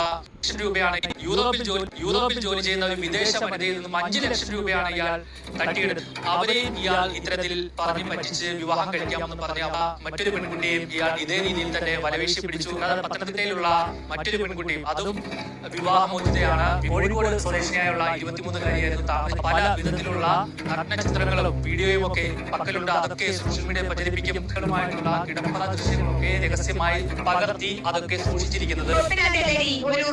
uh, ലക്ഷം രൂപയാണ് യൂറോപ്പിൽ ജോലി യൂറോപ്പിൽ ജോലി ചെയ്യുന്ന ഒരു വിദേശ വനിതയിൽ നിന്നും അഞ്ച് ലക്ഷം രൂപയാണ് ഇയാൾ തട്ടിയെടുത്തത്. അവരെയും ഇയാൾ ഇത്തരത്തിൽ പറഞ്ഞു പറ്റിച്ച് വിവാഹം കഴിക്കാമെന്ന് പറഞ്ഞ മറ്റൊരു പെൺകുട്ടിയെയും ഇയാൾ ഇതേ രീതിയിൽ തന്നെ വലവേശി പിടിച്ചു. കൂടാതെ പത്തനംതിട്ടയിലുള്ള മറ്റൊരു പെൺകുട്ടിയും അതും വിവാഹമോചിതയാണ്. കോഴിക്കോട് സ്വദേശിയായുള്ള ഇരുപത്തിമൂന്നുകാരിയായിരുന്നു താമസം പല വിധത്തിലുള്ള നടന ചിത്രങ്ങളും വീഡിയോയും ഒക്കെ പക്കലുണ്ട്. അതൊക്കെ സോഷ്യൽ മീഡിയ പ്രചരിപ്പിക്കും. കിടപ്പറ ദൃശ്യങ്ങളൊക്കെ രഹസ്യമായി പകർത്തി അതൊക്കെ സൂക്ഷിച്ചിരിക്കുന്നത്. ഒരു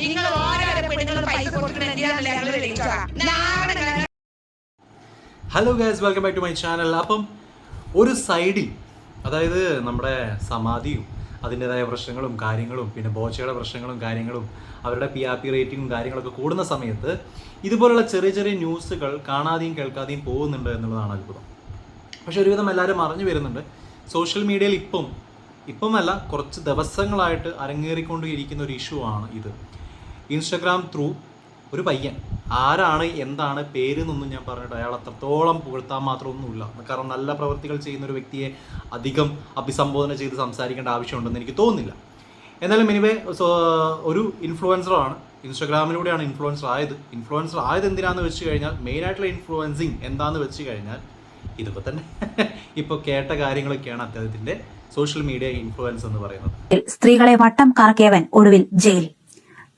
നിങ്ങൾ പൈസ hello guys welcome back to my channel അപ്പം ഒരു സൈഡിൽ അതായത് നമ്മുടെ സമാധിയും അതിന്റെതായ പ്രശ്നങ്ങളും കാര്യങ്ങളും പിന്നെ ബോച്ചയുടെ പ്രശ്നങ്ങളും കാര്യങ്ങളും അവരുടെ പി ആർ പി റേറ്റിംഗും കാര്യങ്ങളൊക്കെ കൂടുന്ന സമയത്ത് ഇതുപോലുള്ള ചെറിയ ചെറിയ ന്യൂസുകൾ കാണാതെയും കേൾക്കാതെയും പോകുന്നുണ്ട് എന്നുള്ളതാണ് അത്ഭുതം. പക്ഷെ ഒരുവിധം എല്ലാവരും അറിഞ്ഞു വരുന്നുണ്ട്. സോഷ്യൽ മീഡിയയിൽ ഇപ്പം ഇപ്പമല്ല കുറച്ച് ദിവസങ്ങളായിട്ട് അരങ്ങേറിക്കൊണ്ടിരിക്കുന്ന ഒരു ഇഷ്യൂ ആണ് ഇത്. ഇൻസ്റ്റഗ്രാം ത്രൂ ഒരു പയ്യൻ. ആരാണ് എന്താണ് പേര് എന്നൊന്നും ഞാൻ പറഞ്ഞിട്ട് അയാൾ അത്രത്തോളം പുകഴ്ത്താൻ മാത്രമൊന്നുമില്ല. കാരണം നല്ല പ്രവൃത്തികൾ ചെയ്യുന്ന ഒരു വ്യക്തിയെ അധികം അഭിസംബോധന ചെയ്ത് സംസാരിക്കേണ്ട ആവശ്യമുണ്ടെന്ന് എനിക്ക് തോന്നുന്നില്ല. എന്നാലും എനിവേ ഒരു ഇൻഫ്ലുവൻസറാണ് ഇൻസ്റ്റഗ്രാമിലൂടെയാണ് ഇൻഫ്ലുവൻസർ ആയത്. ഇൻഫ്ലുവൻസർ ആയത് എന്തിനാന്ന് വെച്ച് കഴിഞ്ഞാൽ മെയിനായിട്ടുള്ള ഇൻഫ്ലുവൻസിങ് എന്താന്ന് വെച്ച് കഴിഞ്ഞാൽ ഇതിപ്പോൾ തന്നെ ഇപ്പോൾ കേട്ട കാര്യങ്ങളൊക്കെയാണ് അദ്ദേഹത്തിന്റെ സോഷ്യൽ മീഡിയ ഇൻഫ്ലുവൻസ് എന്ന് പറയുന്നത്. സ്ത്രീകളെ വട്ടം കറക്കിയവൻ ഒടുവിൽ ജയിൽ.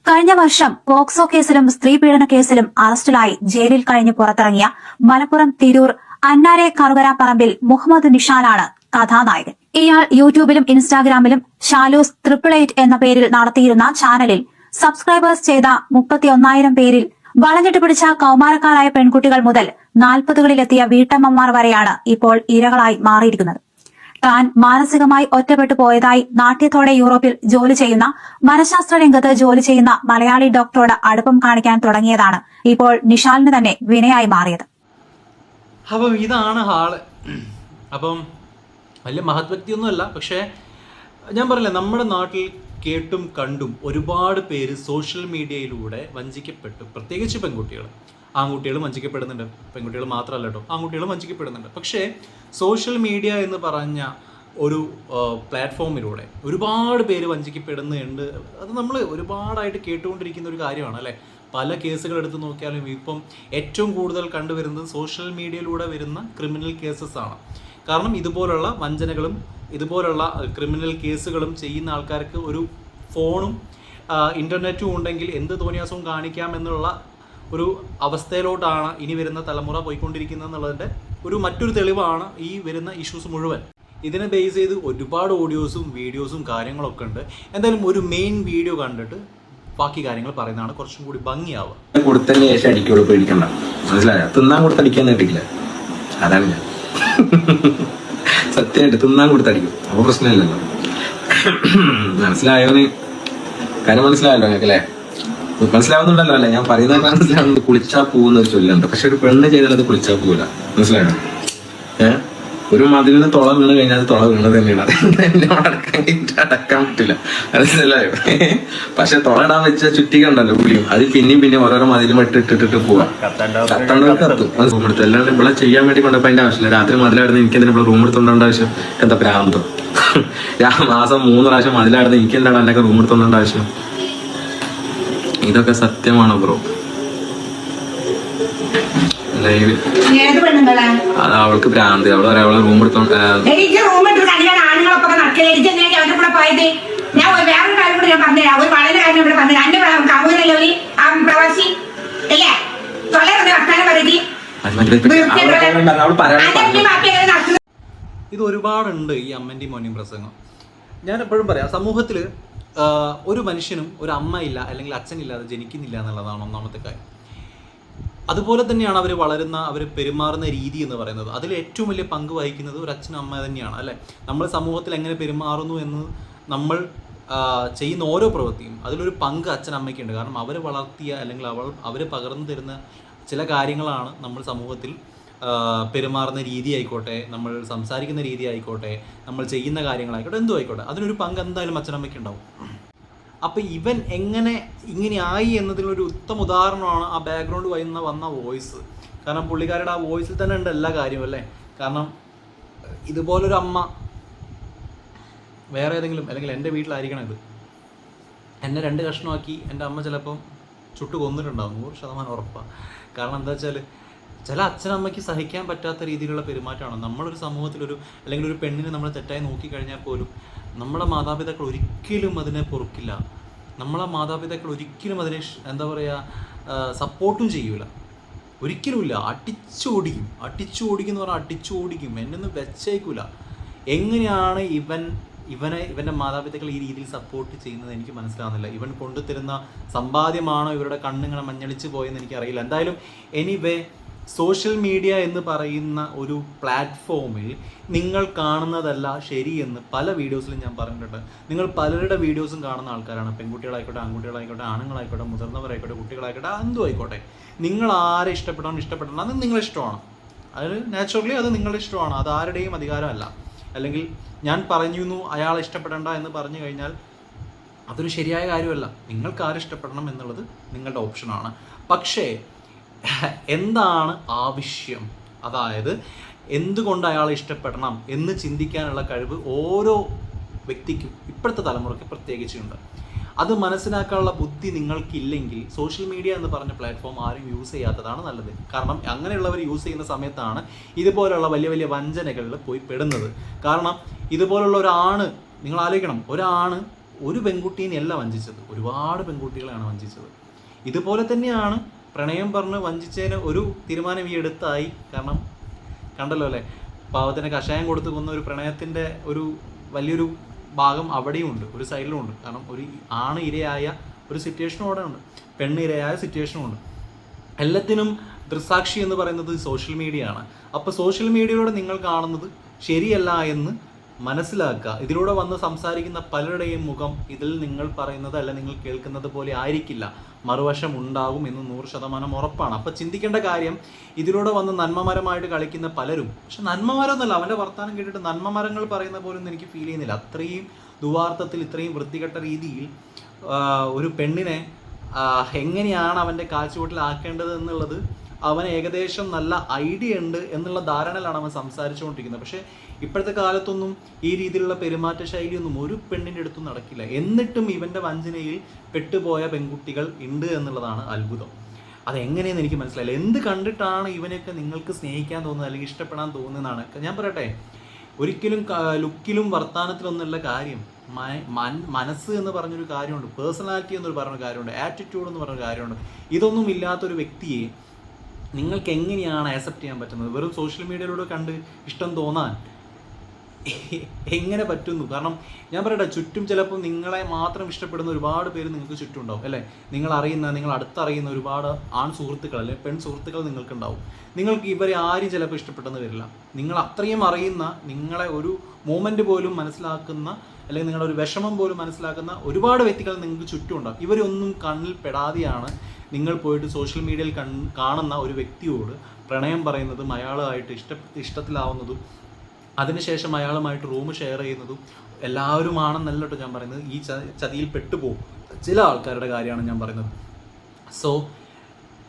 കഴിഞ്ഞ വർഷം പോക്സോ കേസിലും സ്ത്രീ പീഡന കേസിലും അറസ്റ്റിലായി ജയിലിൽ കഴിഞ്ഞ് പുറത്തിറങ്ങിയ മലപ്പുറം തിരൂർ അന്നാരെ കറുകര പറമ്പിൽ മുഹമ്മദ് നിഷാനാണ് കഥാനായകൻ. ഇയാൾ യൂട്യൂബിലും ഇൻസ്റ്റാഗ്രാമിലും ഷാലൂസ് ട്രിപ്പിൾ എയ്റ്റ് എന്ന പേരിൽ നടത്തിയിരുന്ന ചാനലിൽ സബ്സ്ക്രൈബേഴ്സ് ചെയ്ത മുപ്പത്തിയൊന്നായിരം പേരിൽ വളഞ്ഞിട്ട് പിടിച്ച കൗമാരക്കാരായ പെൺകുട്ടികൾ മുതൽ നാൽപ്പതുകളിലെത്തിയ വീട്ടമ്മമാർ വരെയാണ് ഇപ്പോൾ ഇരകളായി മാറിയിരിക്കുന്നത്. താൻ മാനസികമായി ഒറ്റപ്പെട്ടു പോയതായി നാട്യത്തോടെ യൂറോപ്പിൽ ജോലി ചെയ്യുന്ന മനഃശാസ്ത്ര രംഗത്ത് ജോലി ചെയ്യുന്ന മലയാളി ഡോക്ടറോട് അടുപ്പം കാണിക്കാൻ തുടങ്ങിയതാണ് ഇപ്പോൾ നിഷാലിന് തന്നെ വിനയായി മാറിയത്. അപ്പം ഇതാണ് ഹാൾ. അപ്പം വലിയ മഹത്വ്യക്തിയൊന്നുമല്ല പക്ഷേ ഞാൻ പറഞ്ഞില്ലേ നമ്മുടെ നാട്ടിൽ കേട്ടും കണ്ടും ഒരുപാട് പേര് സോഷ്യൽ മീഡിയയിലൂടെ വഞ്ചിക്കപ്പെട്ടു. പ്രത്യേകിച്ച് പെൺകുട്ടികൾ ആൺകുട്ടികളും വഞ്ചിക്കപ്പെടുന്നുണ്ട്. പെൺകുട്ടികൾ മാത്രമല്ല കേട്ടോ. ആൺകുട്ടികളും വഞ്ചിക്കപ്പെടുന്നുണ്ട്. പക്ഷേ സോഷ്യൽ മീഡിയ എന്ന് പറഞ്ഞ ഒരു പ്ലാറ്റ്ഫോമിലൂടെ ഒരുപാട് പേര് വഞ്ചിക്കപ്പെടുന്നുണ്ട്. അത് നമ്മൾ ഒരുപാടായിട്ട് കേട്ടുകൊണ്ടിരിക്കുന്ന ഒരു കാര്യമാണ് അല്ലേ? പല കേസുകൾ എടുത്ത് നോക്കിയാലും ഇപ്പം ഏറ്റവും കൂടുതൽ കണ്ടുവരുന്നത് സോഷ്യൽ മീഡിയയിലൂടെ വരുന്ന ക്രിമിനൽ കേസസ് ആണ്. കാരണം ഇതുപോലുള്ള വഞ്ചനകളും ഇതുപോലുള്ള ക്രിമിനൽ കേസുകളും ചെയ്യുന്ന ആൾക്കാർക്ക് ഒരു ഫോണും ഇന്റർനെറ്റും ഉണ്ടെങ്കിൽ എന്ത് തോന്നിയാസവും കാണിക്കാം എന്നുള്ള ഒരു അവസ്ഥയിലോട്ടാണ് ഇനി വരുന്ന തലമുറ പോയിക്കൊണ്ടിരിക്കുന്നത് എന്നുള്ളതിന്റെ ഒരു മറ്റൊരു തെളിവാണ് ഈ വരുന്ന ഇഷ്യൂസ് മുഴുവൻ. ഇതിനെ ബേസ് ചെയ്ത് ഒരുപാട് ഓഡിയോസും വീഡിയോസും കാര്യങ്ങളൊക്കെ ഉണ്ട്. എന്തായാലും ഒരു മെയിൻ വീഡിയോ കണ്ടിട്ട് ബാക്കി കാര്യങ്ങൾ പറയുന്നതാണ് കുറച്ചും കൂടി ഭംഗിയാവുക. കൊടുത്തല്ലേ ശേഷം അടിക്കുള്ളൂ പേടിക്കണ്ട. മനസ്സിലായോ? തിന്നാൻ കൊടുത്തടിക്കാൻ കിട്ടില്ല അതാണ് ഞാൻ. സത്യമായിട്ട് തിന്നാൻ കൊടുത്തടിക്കും. അപ്പൊ പ്രശ്നമില്ലല്ലോ. മനസ്സിലായോന്ന് കാര്യം മനസ്സിലായല്ലോ നിങ്ങൾക്ക് അല്ലേ? മനസ്സിലാവുന്നുണ്ടല്ലോ അല്ലേ? ഞാൻ പറയുന്ന മനസ്സിലാവുന്നത് കുളിച്ചാ പോകുന്ന ഒരു ചൊല്ലുണ്ട്. പക്ഷെ ഒരു പെണ്ണ് ചെയ്താൽ കുളിച്ചാ പോകില്ല മനസ്സിലായോ? ഒരു മതിലിന് തുള വീണ് കഴിഞ്ഞാൽ അത് തുള വീണ് തന്നെയാണ്. അത് അടക്കാൻ അടക്കാൻ പറ്റില്ല. മനസ്സിലായോ പക്ഷെ തുള ഇടാൻ വെച്ച ചുറ്റി കണ്ടല്ലോ പുളിയും അത് പിന്നെയും പിന്നെ ഓരോരോ മതിലും ഇട്ട് ഇട്ടിട്ട് പോവാം. കത്തണ്ടവർക്ക് കത്തും. അത് റൂം എടുത്തു. അല്ലാണ്ട് ഇവിടെ ചെയ്യാൻ വേണ്ടി കൊണ്ടപ്പോ അതിന്റെ ആവശ്യമില്ല. രാത്രി മതിലായിരുന്നു എനിക്ക് എന്തിനാ ഇവിടെ റൂം എടുത്തോണ്ട ആവശ്യം? എന്താ പ്രാന്തം ഞാൻ മാസം മൂന്ന് പ്രാവശ്യം മതിലായിരുന്നു. എനിക്ക് എന്താണ് എന്റെ റൂം എടുത്തോണ്ട ആവശ്യം? ഇതൊക്കെ സത്യമാണോ ബ്രോ? ലൈവ് ഏത് പെണ്ണുങ്ങളാ? അത് അവൾക്ക് ഭ്രാന്ത്. അവൾ പറയാം അവളെ റൂം എടുത്തോണ്ട് ഞാൻ വേറൊരു കാര്യം കൂടി ഞാൻ ഒരു വളരെ കാര്യം ഇവിടെ പറഞ്ഞു എന്റെ കമൂരല്ലേ ആ പ്രവാസി. അല്ലേ വർത്താനം അവൾ ഇത് ഒരുപാടുണ്ട് ഈ അമ്മന്റെ മോനെയും പ്രസംഗം. ഞാൻ എപ്പോഴും പറയാം സമൂഹത്തിൽ ഒരു മനുഷ്യനും ഒരു അമ്മ ഇല്ല അല്ലെങ്കിൽ അച്ഛനില്ലാതെ ജനിക്കുന്നില്ല എന്നുള്ളതാണ് ഒന്നാമത്തെ കാര്യം. അതുപോലെ തന്നെയാണ് അവർ വളരുന്ന അവർ പെരുമാറുന്ന രീതി എന്ന് പറയുന്നത്. അതിൽ ഏറ്റവും വലിയ പങ്ക് വഹിക്കുന്നത് ഒരു അച്ഛനും അമ്മ തന്നെയാണ് അല്ലേ? നമ്മൾ സമൂഹത്തിൽ എങ്ങനെ പെരുമാറുന്നു എന്ന് നമ്മൾ ചെയ്യുന്ന ഓരോ പ്രവൃത്തിയും അതിലൊരു പങ്ക് അച്ഛൻ അമ്മയ്ക്കുണ്ട്. കാരണം അവർ വളർത്തിയ അല്ലെങ്കിൽ അവൾ അവർ പകർന്നു തരുന്ന ചില കാര്യങ്ങളാണ് നമ്മൾ സമൂഹത്തിൽ പെരുമാറുന്ന രീതി ആയിക്കോട്ടെ നമ്മൾ സംസാരിക്കുന്ന രീതി ആയിക്കോട്ടെ നമ്മൾ ചെയ്യുന്ന കാര്യങ്ങളായിക്കോട്ടെ എന്തോ ആയിക്കോട്ടെ. അതിനൊരു പങ്ക് എന്തായാലും അച്ഛനമ്മയ്ക്ക് ഉണ്ടാവും അപ്പോൾ ഇവൻ എങ്ങനെ ഇങ്ങനെ ആയി എന്നതിനൊരു ഉത്തമ ഉദാഹരണമാണ് ആ ബാക്ക്ഗ്രൗണ്ട് വരുന്ന വന്ന വോയിസ് കാരണം പുള്ളിക്കാരുടെ ആ വോയിസിൽ തന്നെ ഉണ്ട് എല്ലാ കാര്യവും അല്ലേ? കാരണം ഇതുപോലൊരു അമ്മ വേറെ ഏതെങ്കിലും അല്ലെങ്കിൽ എന്റെ വീട്ടിലായിരിക്കണം ഇത്. എന്നെ രണ്ട് കഷ്ണമാക്കി എന്റെ അമ്മ ചിലപ്പം ചുട്ട് കൊന്നിട്ടുണ്ടാവും നൂറ് ശതമാനം ഉറപ്പാണ് കാരണം എന്താ വെച്ചാൽ ചില അച്ഛനമ്മയ്ക്ക് സഹിക്കാൻ പറ്റാത്ത രീതിയിലുള്ള പെരുമാറ്റമാണ്. നമ്മളൊരു സമൂഹത്തിലൊരു അല്ലെങ്കിൽ ഒരു പെണ്ണിനെ നമ്മൾ തെറ്റായി നോക്കിക്കഴിഞ്ഞാൽ പോലും നമ്മുടെ മാതാപിതാക്കൾ ഒരിക്കലും അതിനെ പൊറുക്കില്ല. നമ്മളെ മാതാപിതാക്കൾ ഒരിക്കലും അതിനെ എന്താ പറയുക സപ്പോർട്ടും ചെയ്യൂല. ഒരിക്കലുമില്ല. അടിച്ചോടിക്കും. അടിച്ചോടിക്കും എന്ന് പറഞ്ഞാൽ അടിച്ചോടിക്കും. എന്നൊന്നും വെച്ചേക്കൂല എങ്ങനെയാണ് ഇവൻ ഇവനെ ഇവന്റെ മാതാപിതാക്കൾ ഈ രീതിയിൽ സപ്പോർട്ട് ചെയ്യുന്നത് എനിക്ക് മനസ്സിലാകുന്നില്ല ഇവൻ കൊണ്ടുതരുന്ന സമ്പാദ്യമാണോ ഇവരുടെ കണ്ണിങ്ങനെ മഞ്ഞളിച്ച് പോയെന്ന് എനിക്കറിയില്ല. എന്തായാലും എനിവേ സോഷ്യൽ മീഡിയ എന്ന് പറയുന്ന ഒരു പ്ലാറ്റ്ഫോമിൽ നിങ്ങൾ കാണുന്നതല്ല ശരിയെന്ന് പല വീഡിയോസിലും ഞാൻ പറഞ്ഞിട്ടുണ്ട്. നിങ്ങൾ പലരുടെ വീഡിയോസും കാണുന്ന ആൾക്കാരാണ്. പെൺകുട്ടികളായിക്കോട്ടെ ആൺകുട്ടികളായിക്കോട്ടെ ആണുങ്ങളായിക്കോട്ടെ മുതിർന്നവരായിക്കോട്ടെ കുട്ടികളായിക്കോട്ടെ എന്തും ആയിക്കോട്ടെ നിങ്ങൾ ആരെ ഇഷ്ടപ്പെടണം ഇഷ്ടപ്പെടണം അത് നിങ്ങളുടെ ഇഷ്ടമാണ്. അത് നാച്ചുറലി അത് നിങ്ങളുടെ ഇഷ്ടമാണ്. അത് ആരുടെയും അധികാരമല്ല. അല്ലെങ്കിൽ ഞാൻ പറഞ്ഞു അയാളെ ഇഷ്ടപ്പെടേണ്ട എന്ന് പറഞ്ഞു കഴിഞ്ഞാൽ അതൊരു ശരിയായ കാര്യമല്ല. നിങ്ങൾക്ക് ആരെ ഇഷ്ടപ്പെടണം എന്നുള്ളത് നിങ്ങളുടെ ഓപ്ഷനാണ് പക്ഷേ എന്താണ് ആവശ്യം? അതായത് എന്തുകൊണ്ട് അയാളെ ഇഷ്ടപ്പെടണം എന്ന് ചിന്തിക്കാനുള്ള കഴിവ് ഓരോ വ്യക്തിക്കും ഇപ്പോഴത്തെ തലമുറയ്ക്ക് പ്രത്യേകിച്ചുണ്ട്. അത് മനസ്സിലാക്കാനുള്ള ബുദ്ധി നിങ്ങൾക്കില്ലെങ്കിൽ സോഷ്യൽ മീഡിയ എന്ന് പറഞ്ഞ പ്ലാറ്റ്ഫോം ആരും യൂസ് ചെയ്യാത്തതാണ് നല്ലത്. കാരണം അങ്ങനെയുള്ളവർ യൂസ് ചെയ്യുന്ന സമയത്താണ് ഇതുപോലുള്ള വലിയ വലിയ വഞ്ചനകളിൽ പോയി പെടുന്നത്. കാരണം ഇതുപോലുള്ള ഒരാണ് നിങ്ങൾ ആലോചിക്കണം ഒരാണ് ഒരു പെൺകുട്ടീനെയല്ല വഞ്ചിച്ചത്. ഒരുപാട് പെൺകുട്ടികളെയാണ് വഞ്ചിച്ചത്. ഇതുപോലെ തന്നെയാണ് പ്രണയം പറഞ്ഞ് വഞ്ചിച്ചതിന് ഒരു തീരുമാനം ഈ എടുത്തായി കാരണം കണ്ടല്ലോ അല്ലേ? പാവത്തിന് കഷായം കൊടുത്ത് കൊന്ന ഒരു പ്രണയത്തിന്റെ ഒരു വലിയൊരു ഭാഗം അവിടെയും ഉണ്ട് ഒരു സൈഡിലും ഉണ്ട്. കാരണം ഒരു ആണ് ഇരയായ ഒരു സിറ്റുവേഷനും അവിടെ ഉണ്ട്. പെണ്ണ് ഇരയായ സിറ്റുവേഷനും ഉണ്ട്. എല്ലാത്തിനും ദൃസാക്ഷി എന്ന് പറയുന്നത് സോഷ്യൽ മീഡിയ ആണ്. അപ്പോൾ സോഷ്യൽ മീഡിയയിലൂടെ നിങ്ങൾ കാണുന്നത് ശരിയല്ല എന്ന് മനസ്സിലാക്കുക. ഇതിലൂടെ വന്ന് സംസാരിക്കുന്ന പലരുടെയും മുഖം ഇതിൽ നിങ്ങൾ പറയുന്നത് അല്ല നിങ്ങൾ കേൾക്കുന്നത് പോലെ ആയിരിക്കില്ല. മറുവശം ഉണ്ടാകും എന്ന് നൂറ് ശതമാനം ഉറപ്പാണ്. അപ്പോൾ ചിന്തിക്കേണ്ട കാര്യം ഇതിലൂടെ വന്ന് നന്മമരമായിട്ട് കളിക്കുന്ന പലരും പക്ഷെ നന്മമരമൊന്നുമല്ല അവന്റെ വർത്തമാനം കേട്ടിട്ട് നന്മമരങ്ങൾ പറയുന്ന പോലും എനിക്ക് ഫീൽ ചെയ്യുന്നില്ല. അത്രയും ദുവാർത്ഥത്തിൽ ഇത്രയും വൃത്തികെട്ട രീതിയിൽ ഒരു പെണ്ണിനെ എങ്ങനെയാണ് അവന്റെ കാഴ്ചവട്ടിലാക്കേണ്ടത് എന്നുള്ളത് അവന് ഏകദേശം നല്ല ഐഡിയ ഉണ്ട് എന്നുള്ള ധാരണയിലാണ് അവൻ സംസാരിച്ചുകൊണ്ടിരിക്കുന്നത്. പക്ഷേ ഇപ്പോഴത്തെ കാലത്തൊന്നും ഈ രീതിയിലുള്ള പെരുമാറ്റ ശൈലിയൊന്നും ഒരു പെണ്ണിന്റെ അടുത്തും നടക്കില്ല. എന്നിട്ടും ഇവന്റെ വഞ്ചനയിൽ പെട്ടുപോയ പെൺകുട്ടികൾ ഉണ്ട് എന്നുള്ളതാണ് അത്ഭുതം. അതെങ്ങനെയെന്ന് എനിക്ക് മനസ്സിലായില്ല. എന്ത് കണ്ടിട്ടാണ് ഇവനെയൊക്കെ നിങ്ങൾക്ക് സ്നേഹിക്കാൻ തോന്നുന്നത് അല്ലെങ്കിൽ ഇഷ്ടപ്പെടാൻ തോന്നുന്നതാണ് ഞാൻ പറയട്ടെ ഒരിക്കലും ലുക്കിലും വർത്തമാനത്തിലൊന്നുള്ള കാര്യം. മനസ്സ് എന്ന് പറഞ്ഞൊരു കാര്യമുണ്ട്. പേഴ്സണാലിറ്റി എന്നൊരു പറഞ്ഞ കാര്യമുണ്ട്. ആറ്റിറ്റ്യൂഡ് എന്ന് പറഞ്ഞ കാര്യമുണ്ട്. ഇതൊന്നും ഇല്ലാത്തൊരു വ്യക്തിയെ നിങ്ങൾക്ക് എങ്ങനെയാണ് ആക്സെപ്റ്റ് ചെയ്യാൻ പറ്റുന്നത്? വെറും സോഷ്യൽ മീഡിയയിലൂടെ കണ്ട് ഇഷ്ടം തോന്നാൻ എങ്ങനെ പറ്റുന്നു? കാരണം ഞാൻ പറയട്ടെ ചുറ്റും ചിലപ്പോൾ നിങ്ങളെ മാത്രം ഇഷ്ടപ്പെടുന്ന ഒരുപാട് പേര് നിങ്ങൾക്ക് ചുറ്റും ഉണ്ടാവും അല്ലേ? നിങ്ങൾ അറിയുന്ന നിങ്ങൾ അടുത്തറിയുന്ന ഒരുപാട് ആൺ സുഹൃത്തുക്കൾ അല്ലെ പെൺ സുഹൃത്തുക്കൾ നിങ്ങൾക്കുണ്ടാവും. നിങ്ങൾക്ക് ഇവരെ ആരും ചിലപ്പോൾ ഇഷ്ടപ്പെട്ടെന്ന് വരില്ല. നിങ്ങൾ അത്രയും അറിയുന്ന നിങ്ങളെ ഒരു മൂമെന്റ് പോലും മനസ്സിലാക്കുന്ന അല്ലെങ്കിൽ നിങ്ങളുടെ ഒരു വിഷമം പോലും മനസ്സിലാക്കുന്ന ഒരുപാട് വ്യക്തികൾ നിങ്ങൾക്ക് ചുറ്റും ഉണ്ടാവും ഇവരൊന്നും കണ്ണിൽ പെടാതെയാണ് നിങ്ങൾ പോയിട്ട് സോഷ്യൽ മീഡിയയിൽ കാണുന്ന ഒരു വ്യക്തിയോട് പ്രണയം പറയുന്നതും അയാളുമായിട്ട് ഇഷ്ട ഇഷ്ടത്തിലാവുന്നതും അതിനുശേഷം അയാളുമായിട്ട് റൂം ഷെയർ ചെയ്യുന്നതും എല്ലാവരുമാണെന്നല്ല കേട്ടോ ഞാൻ പറയുന്നത്. ഈ ചതിയിൽ പെട്ടുപോകും ചില ആൾക്കാരുടെ കാര്യമാണ് ഞാൻ പറയുന്നത്. സോ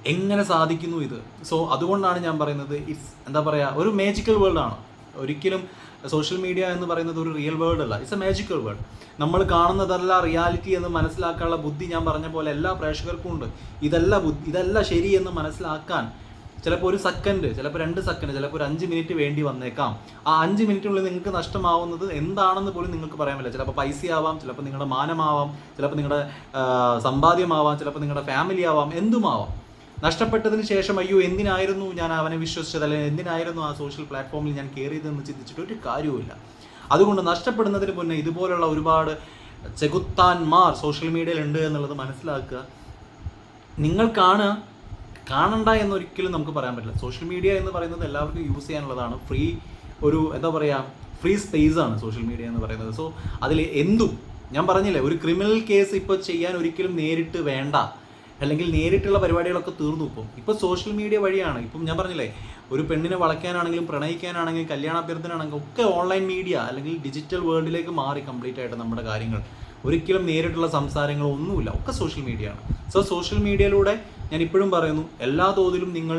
എങ്ങനെ സാധിക്കുന്നു ഇത്? സോ അതുകൊണ്ടാണ് ഞാൻ പറയുന്നത് ഇറ്റ്സ് എന്താ പറയുക ഒരു മാജിക്കൽ ആണ്. ഒരിക്കലും സോഷ്യൽ മീഡിയ എന്ന് പറയുന്നത് ഒരു റിയൽ വേൾഡ് അല്ല. ഇറ്റ്സ് എ മാജിക്കൽ വേൾഡ് നമ്മൾ കാണുന്നതല്ല റിയാലിറ്റി എന്ന് മനസ്സിലാക്കാനുള്ള ബുദ്ധി ഞാൻ പറഞ്ഞ പോലെ എല്ലാ പ്രേക്ഷകർക്കും ഉണ്ട്. ഇതല്ല ബുദ്ധി ഇതല്ല ശരി എന്ന് മനസ്സിലാക്കാൻ ചിലപ്പോൾ ഒരു സെക്കൻഡ് ചിലപ്പോൾ രണ്ട് സെക്കൻഡ് ചിലപ്പോൾ ഒരു അഞ്ച് മിനിറ്റ് വേണ്ടി വന്നേക്കാം. ആ അഞ്ച് മിനിറ്റിനുള്ളിൽ നിങ്ങൾക്ക് നഷ്ടമാവുന്നത് എന്താണെന്ന് പോലും നിങ്ങൾക്ക് പറയാൻ പറ്റില്ല. ചിലപ്പോൾ പൈസയാവാം ചിലപ്പോൾ നിങ്ങളുടെ മാനമാവാം ചിലപ്പോൾ നിങ്ങളുടെ സമ്പാദ്യമാവാം ചിലപ്പോൾ നിങ്ങളുടെ ഫാമിലി ആവാം എന്തുമാവാം. നഷ്ടപ്പെട്ടതിന് ശേഷം അയ്യോ എന്തിനായിരുന്നു ഞാൻ അവനെ വിശ്വസിച്ചത്? അല്ലെങ്കിൽ എന്തിനായിരുന്നു ആ സോഷ്യൽ പ്ലാറ്റ്ഫോമിൽ ഞാൻ കയറിയതെന്ന് ചിന്തിച്ചിട്ട് ഒരു കാര്യവുമില്ല. അതുകൊണ്ട് നഷ്ടപ്പെടുന്നതിന് മുന്നേ ഇതുപോലുള്ള ഒരുപാട് ചെകുത്താന്മാർ സോഷ്യൽ മീഡിയയിൽ ഉണ്ട് എന്നുള്ളത് മനസ്സിലാക്കുക. നിങ്ങൾക്കാണ് കാണണ്ട എന്നൊരിക്കലും നമുക്ക് പറയാൻ പറ്റില്ല. സോഷ്യൽ മീഡിയ എന്ന് പറയുന്നത് എല്ലാവർക്കും യൂസ് ചെയ്യാനുള്ളതാണ്. ഫ്രീ ഒരു എന്താ പറയുക ഫ്രീ സ്പേസ് ആണ് സോഷ്യൽ മീഡിയ എന്ന് പറയുന്നത്. സോ അതിൽ എന്തും ഞാൻ പറഞ്ഞില്ലേ ഒരു ക്രിമിനൽ കേസ് ഇപ്പോൾ ചെയ്യാൻ ഒരിക്കലും നേരിട്ട് വേണ്ട. അല്ലെങ്കിൽ നേരിട്ടുള്ള പരിപാടികളൊക്കെ തീർന്നു ഇപ്പം. ഇപ്പോൾ സോഷ്യൽ മീഡിയ വഴിയാണ്. ഇപ്പം ഞാൻ പറഞ്ഞില്ലേ ഒരു പെണ്ണിനെ വളയ്ക്കാനാണെങ്കിലും പ്രണയിക്കാനാണെങ്കിലും കല്യാണ അഭ്യർത്ഥനാണെങ്കിലും ഒക്കെ ഓൺലൈൻ മീഡിയ അല്ലെങ്കിൽ ഡിജിറ്റൽ വേൾഡിലേക്ക് മാറി കംപ്ലീറ്റ് ആയിട്ട് നമ്മുടെ കാര്യങ്ങൾ. ഒരിക്കലും നേരിട്ടുള്ള സംസാരങ്ങളോ ഒന്നുമില്ല ഒക്കെ സോഷ്യൽ മീഡിയ ആണ്. സോ സോഷ്യൽ മീഡിയയിലൂടെ ഞാൻ ഇപ്പോഴും പറയുന്നു എല്ലാ തോതിലും നിങ്ങൾ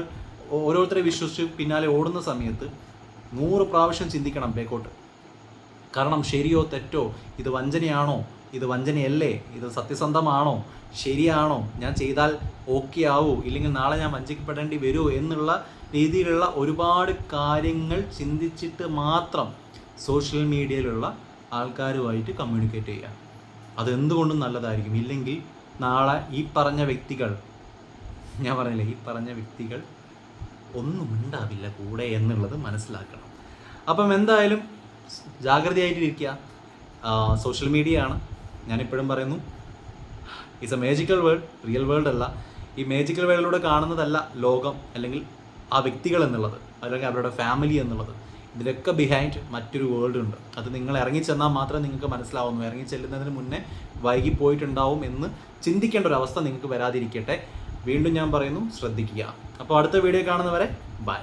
ഓരോരുത്തരെ വിശ്വസിച്ച് പിന്നാലെ ഓടുന്ന സമയത്ത് നൂറ് പ്രാവശ്യം ചിന്തിക്കണം ബേക്കോട്ട്. കാരണം ശരിയോ തെറ്റോ ഇത് വഞ്ചനയാണോ ഇത് വഞ്ചനയല്ലേ ഇത് സത്യസന്ധമാണോ ശരിയാണോ ഞാൻ ചെയ്താൽ ഓക്കെ ആവോ ഇല്ലെങ്കിൽ നാളെ ഞാൻ വഞ്ചിക്കപ്പെടേണ്ടി വരുമോ എന്നുള്ള രീതിയിലുള്ള ഒരുപാട് കാര്യങ്ങൾ ചിന്തിച്ചിട്ട് മാത്രം സോഷ്യൽ മീഡിയയിലുള്ള ആൾക്കാരുമായിട്ട് കമ്മ്യൂണിക്കേറ്റ് ചെയ്യുക. അതെന്തുകൊണ്ടും നല്ലതായിരിക്കും. ഇല്ലെങ്കിൽ നാളെ ഈ പറഞ്ഞ വ്യക്തികൾ ഞാൻ പറഞ്ഞില്ലേ ഈ പറഞ്ഞ വ്യക്തികൾ ഒന്നും ഉണ്ടാവില്ല കൂടെ എന്നുള്ളത് മനസ്സിലാക്കണം. അപ്പം എന്തായാലും ജാഗ്രതയായിട്ടിരിക്കുക. സോഷ്യൽ മീഡിയ ആണ്. ഞാനിപ്പോഴും പറയുന്നു it's a magical world real world അല്ല. ഈ മേജിക്കൽ വേൾഡിലൂടെ കാണുന്നതല്ല ലോകം അല്ലെങ്കിൽ ആ വ്യക്തികൾ എന്നുള്ളത് അല്ലെങ്കിൽ അവരുടെ ഫാമിലി എന്നുള്ളത്. ഇതിലൊക്കെ ബിഹൈൻഡ് മറ്റൊരു വേൾഡ് ഉണ്ട്. അത് നിങ്ങൾ ഇറങ്ങി ചെന്നാൽ മാത്രമേ നിങ്ങൾക്ക് മനസ്സിലാവുന്നു. ഇറങ്ങി ചെല്ലുന്നതിന് മുന്നേ വൈകി പോയിട്ടുണ്ടാവും എന്ന് ചിന്തിക്കേണ്ട ഒരു അവസ്ഥ നിങ്ങൾക്ക് വരാതിരിക്കട്ടെ. വീണ്ടും ഞാൻ പറയുന്നു ശ്രദ്ധിക്കുക. അപ്പോൾ അടുത്ത വീഡിയോ കാണുന്നവരെ ബൈ